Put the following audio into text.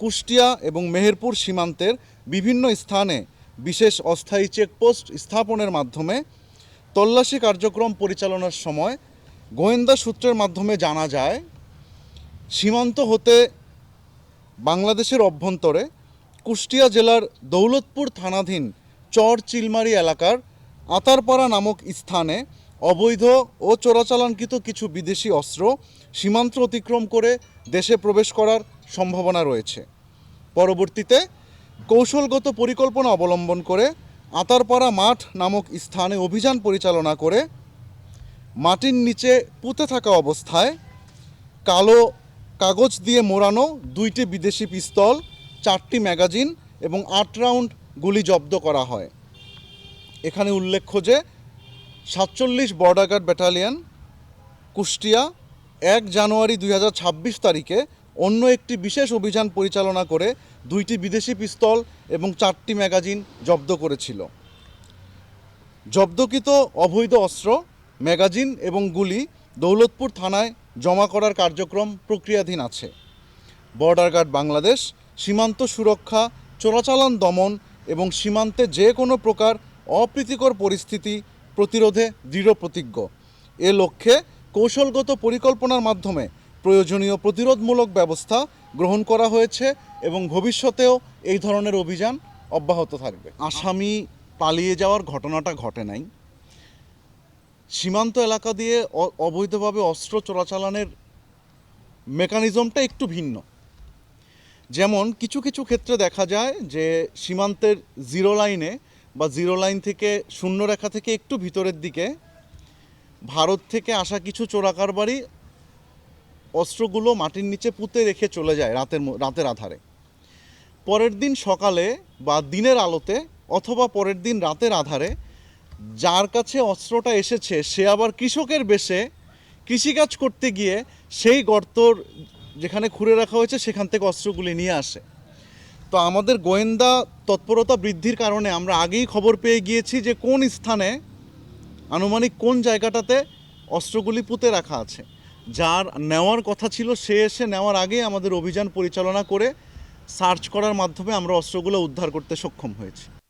কুষ্টিয়া এবং মেহেরপুর সীমান্তের বিভিন্ন স্থানে বিশেষ অস্থায়ী চেকপোস্ট স্থাপনের মাধ্যমে তল্লাশি কার্যক্রম পরিচালনার সময় গোয়েন্দা সূত্রের মাধ্যমে জানা যায়, সীমান্ত হতে বাংলাদেশের অভ্যন্তরে কুষ্টিয়া জেলার দৌলতপুর থানাধীন চর চিলমারি এলাকার আতারপাড়া নামক স্থানে অবৈধ ও চোরাচালানকৃত কিছু বিদেশি অস্ত্র সীমান্ত অতিক্রম করে দেশে প্রবেশ করার সম্ভাবনা রয়েছে। পরবর্তীতে কৌশলগত পরিকল্পনা অবলম্বন করে আতারপাড়া মাঠ নামক স্থানে অভিযান পরিচালনা করে মাটির নিচে পুঁতে থাকা অবস্থায় কালো কাগজ দিয়ে মোড়ানো দুইটি বিদেশি পিস্তল, চারটি ম্যাগাজিন এবং আট রাউন্ড গুলি জব্দ করা হয়। এখানে উল্লেখ্য যে সাতচল্লিশ বর্ডার গার্ড ব্যাটালিয়ন কুষ্টিয়া এক জানুয়ারি দুই হাজার ছাব্বিশ তারিখে অন্য একটি বিশেষ অভিযান পরিচালনা করে দুইটি বিদেশি পিস্তল এবং চারটি ম্যাগাজিন জব্দ করেছিল। জব্দকৃত অবৈধ অস্ত্র, ম্যাগাজিন এবং গুলি দৌলতপুর থানায় জমা করার কার্যক্রম প্রক্রিয়াধীন আছে। বর্ডার গার্ড বাংলাদেশ, সীমান্ত সুরক্ষা, চোরাচালান দমন এবং সীমান্তে যে কোনো প্রকার অপ্রীতিকর পরিস্থিতি প্রতিরোধে দৃঢ় প্রতিজ্ঞ। এ লক্ষ্যে কৌশলগত পরিকল্পনার মাধ্যমে প্রয়োজনীয় প্রতিরোধমূলক ব্যবস্থা গ্রহণ করা হয়েছে এবং ভবিষ্যতেও এই ধরনের অভিযান অব্যাহত থাকবে। আসামি পালিয়ে যাওয়ার ঘটনাটা ঘটে নাই। সীমান্ত এলাকা দিয়ে অবৈধভাবে অস্ত্র চোরাচালানের মেকানিজমটা একটু ভিন্ন। যেমন কিছু কিছু ক্ষেত্রে দেখা যায় যে সীমান্তের জিরো লাইনে বা জিরো লাইন থেকে শূন্য রেখা থেকে একটু ভিতরের দিকে ভারত থেকে আসা কিছু চোরাকারবারি অস্ত্রগুলো মাটির নিচে পুঁতে রেখে চলে যায় রাতের রাতের আধারে। পরের দিন সকালে বা দিনের আলোতে অথবা পরের দিন রাতের আধারে যার কাছে অস্ত্রটা এসেছে, সে আবার কৃষকের বেশে কৃষিকাজ করতে গিয়ে সেই গর্তর যেখানে খুঁড়ে রাখা হয়েছে সেখান থেকে অস্ত্রগুলি নিয়ে আসে। তো আমাদের গোয়েন্দা তৎপরতা বৃদ্ধির কারণে আমরা আগেই খবর পেয়ে গিয়েছি যে কোন স্থানে আনুমানিক কোন জায়গাটাতে অস্ত্রগুলি পুঁতে রাখা আছে। যার নেওয়ার কথা ছিল, সে এসে নেওয়ার আগে আমাদের অভিযান পরিচালনা করে সার্চ করার মাধ্যমে আমরা অস্ত্রগুলো উদ্ধার করতে সক্ষম হয়েছি।